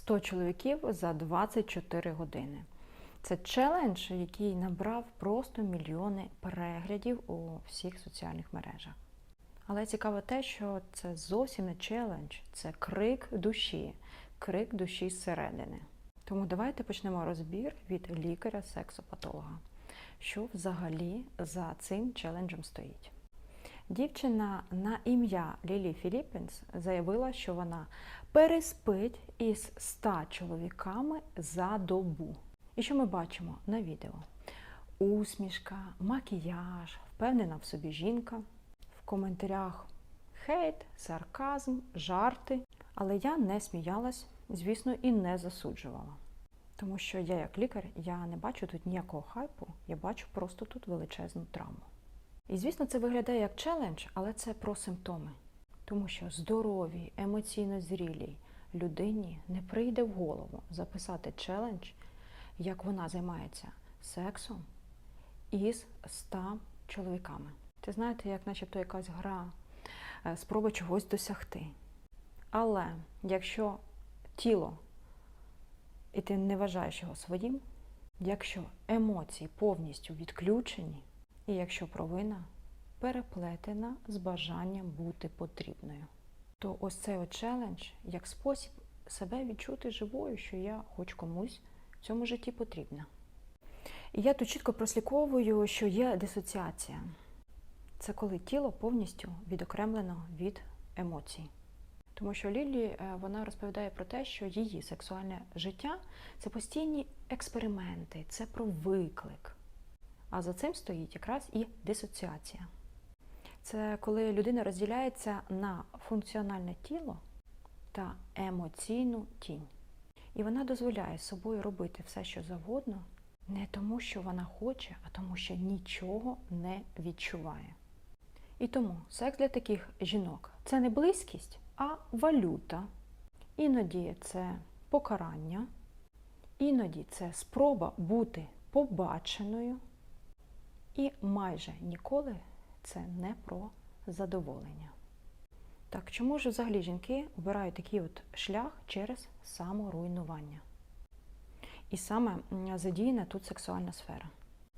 100 чоловіків за 24 години. Це челендж, який набрав просто мільйони переглядів у всіх соціальних мережах. Але цікаво те, що це зовсім не челендж, це крик душі, крик душі зсередини. Тому давайте почнемо розбір від лікаря-сексопатолога. Що взагалі за цим челенджем стоїть? Дівчина на ім'я Лілі Філіппінс заявила, що вона переспить із 100 чоловіками за добу. І що ми бачимо на відео? Усмішка, макіяж, впевнена в собі жінка. В коментарях хейт, сарказм, жарти. Але я не сміялась, звісно, і не засуджувала. Тому що я, як лікар, я не бачу тут ніякого хайпу, я бачу просто тут величезну травму. І звісно, це виглядає як челендж, але це про симптоми. Тому що здоровій, емоційно зрілій людині не прийде в голову записати челендж, як вона займається сексом із 100 чоловіками. Це знаєте, як начебто якась гра, е, спроба чогось досягти. Але якщо тіло, і ти не вважаєш його своїм, якщо емоції повністю відключені, і якщо провина переплетена з бажанням бути потрібною, то ось цей от челендж як спосіб себе відчути живою, що я хоч комусь в цьому житті потрібна. І я тут чітко прослідковую, що є дисоціація. Це коли тіло повністю відокремлено від емоцій. Тому що Лілі е, вона розповідає про те, що її сексуальне життя це постійні експерименти, це про виклик. А за цим стоїть якраз і дисоціація. Це коли людина розділяється на функціональне тіло та емоційну тінь. І вона дозволяє собою робити все, що завгодно, не тому, що вона хоче, а тому, що нічого не відчуває. І тому секс для таких жінок це не близькість, а валюта. Іноді це покарання, іноді це спроба бути побаченою. І майже ніколи це не про задоволення. Так, чому ж взагалі жінки обирають такий от шлях через саморуйнування? І саме задіяна тут сексуальна сфера.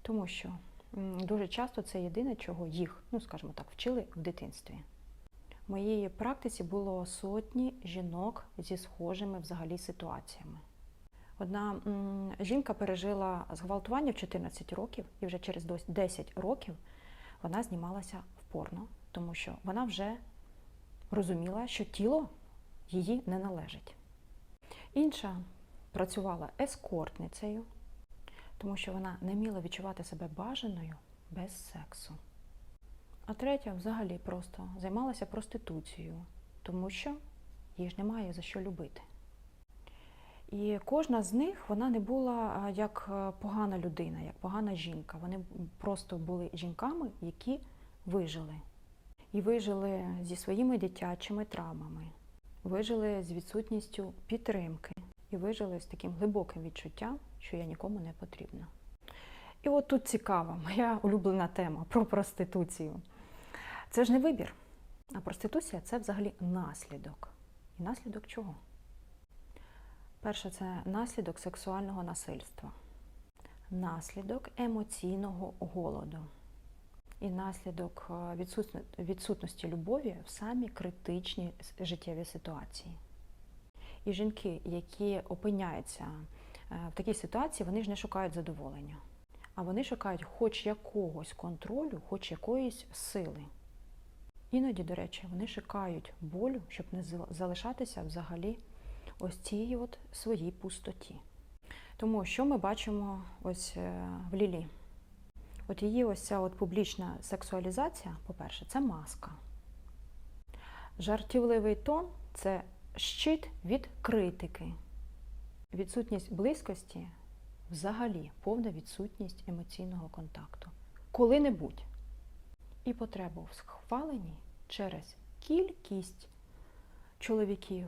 Тому що дуже часто це єдине, чого їх, ну скажімо так, вчили в дитинстві. В моїй практиці було сотні жінок зі схожими взагалі ситуаціями. Одна жінка пережила зґвалтування в 14 років, і вже через 10 років вона знімалася в порно, тому що вона вже розуміла, що тіло її не належить. Інша працювала ескортницею, тому що вона не вміла відчувати себе бажаною без сексу. А третя взагалі просто займалася проституцією, тому що їй ж немає за що любити. І кожна з них вона не була як е, погана людина, як погана жінка. Вони просто були жінками, які вижили. І вижили зі своїми дитячими травмами, вижили з відсутністю підтримки, і вижили з таким глибоким відчуттям, що я нікому не потрібна. І от тут цікава моя улюблена тема про проституцію. Це ж не вибір, а проституція це взагалі наслідок. І наслідок чого? Перше, це наслідок сексуального насильства, наслідок емоційного голоду і наслідок е, відсутності любові в самі критичні життєві ситуації. І жінки, які опиняються е, в такій ситуації, вони ж не шукають задоволення, а вони шукають хоч якогось контролю, хоч якоїсь сили. Іноді, до речі, вони шукають болю, щоб не зал- залишатися взагалі ось цій от своїй пустоті. Тому що ми бачимо ось е, в Лілі? От її ось ця от публічна сексуалізація, по-перше, це маска. Жартівливий тон це щит від критики. Відсутність близькості взагалі повна відсутність емоційного контакту. Коли-небудь. І потребу в схваленні через кількість чоловіків,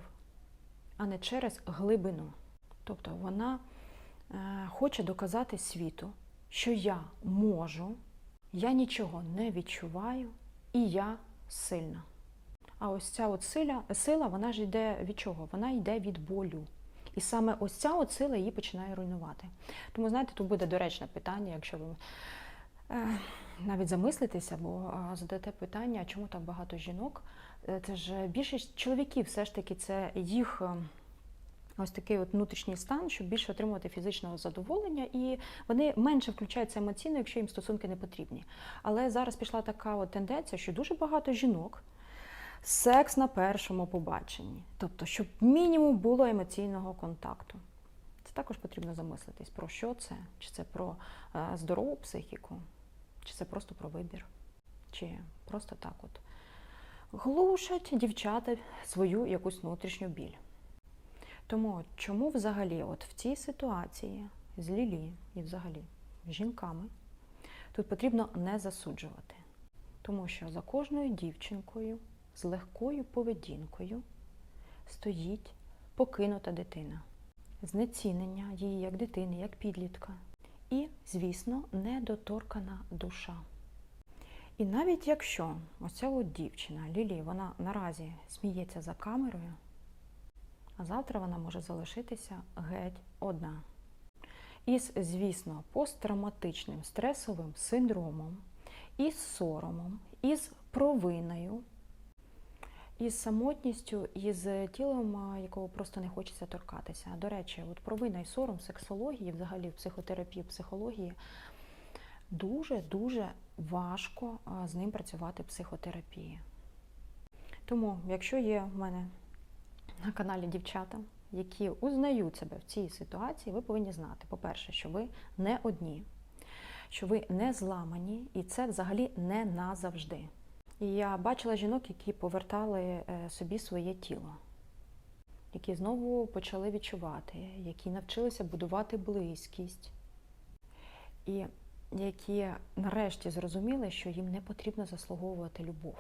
а не через глибину. Тобто вона е, хоче доказати світу, що я можу, я нічого не відчуваю і я сильна. А ось ця от сила, сила, вона ж йде від чого? Вона йде від болю. І саме ось ця от сила її починає руйнувати. Тому, знаєте, тут буде доречне питання, якщо ви навіть замислитеся, бо е, задаєте питання, чому так багато жінок? Е, Це ж більшість чоловіків, все ж таки, це їх. е, Ось такий от внутрішній стан, щоб більше отримувати фізичного задоволення, і вони менше включаються емоційно, якщо їм стосунки не потрібні. Але зараз пішла така от тенденція, що дуже багато жінок секс на першому побаченні. Тобто, щоб мінімум було емоційного контакту. Це також потрібно замислитись, про що це, чи це про е, здорову психіку, чи це просто про вибір, чи просто так от глушать дівчата свою якусь внутрішню біль. Тому чому взагалі, от в цій ситуації з Лілі і взагалі з жінками, тут потрібно не засуджувати. Тому що за кожною дівчинкою з легкою поведінкою стоїть покинута дитина, знецінення її як дитини, як підлітка. І, звісно, недоторкана душа. І навіть якщо оця от дівчина Лілі, вона наразі сміється за камерою, а завтра вона може залишитися геть одна. Із, звісно, посттравматичним стресовим синдромом, із соромом, із провиною, із самотністю, із тілом, якого просто не хочеться торкатися. До речі, от провина і сором сексології, взагалі в психотерапії, психології дуже-дуже важко з ним працювати в психотерапії. Тому, якщо є в мене на каналі дівчата, які узнають себе в цій ситуації, ви повинні знати, по-перше, що ви не одні, що ви не зламані, і це взагалі не назавжди. І я бачила жінок, які повертали е, собі своє тіло, які знову почали відчувати, які навчилися будувати близькість, і які нарешті зрозуміли, що їм не потрібно заслуговувати любов.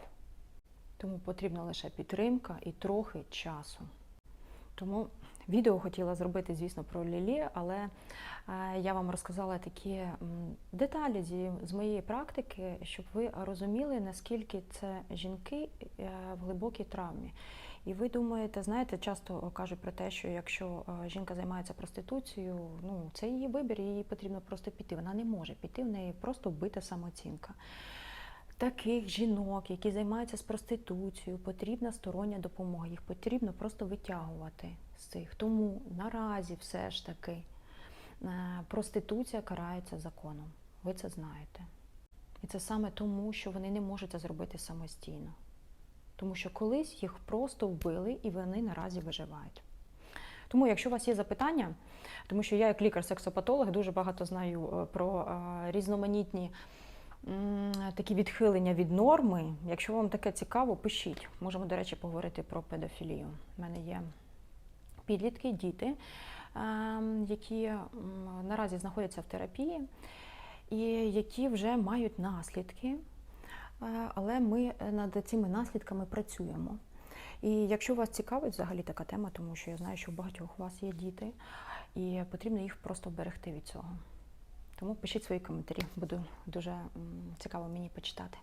Тому потрібна лише підтримка і трохи часу. Тому відео хотіла зробити, звісно, про Лілі, але е, я вам розказала такі деталі з моєї практики, щоб ви розуміли, наскільки це жінки е, в глибокій травмі. І ви думаєте, знаєте, часто кажуть про те, що якщо е, жінка займається проституцією, ну це її вибір, їй потрібно просто піти. Вона не може піти, в неї просто вбита самооцінка. Таких жінок, які займаються з проституцією, потрібна стороння допомога. Їх потрібно просто витягувати цих. Тому наразі все ж таки е, проституція карається законом. Ви це знаєте. І це саме тому, що вони не можуть це зробити самостійно. Тому що колись їх просто вбили і вони наразі виживають. Тому, якщо у вас є запитання, тому що я, як лікар-сексопатолог, дуже багато знаю е, про е, різноманітні такі відхилення від норми. Якщо вам таке цікаво, пишіть. Можемо, до речі, поговорити про педофілію. У мене є підлітки, діти, ем, які наразі знаходяться в терапії і які вже мають наслідки. Е, Але ми над цими наслідками працюємо. І якщо вас цікавить взагалі така тема, тому що я знаю, що у багатьох у вас є діти, і потрібно їх просто вберегти від цього. Тому пишіть свої коментарі, буду дуже цікаво мені почитати.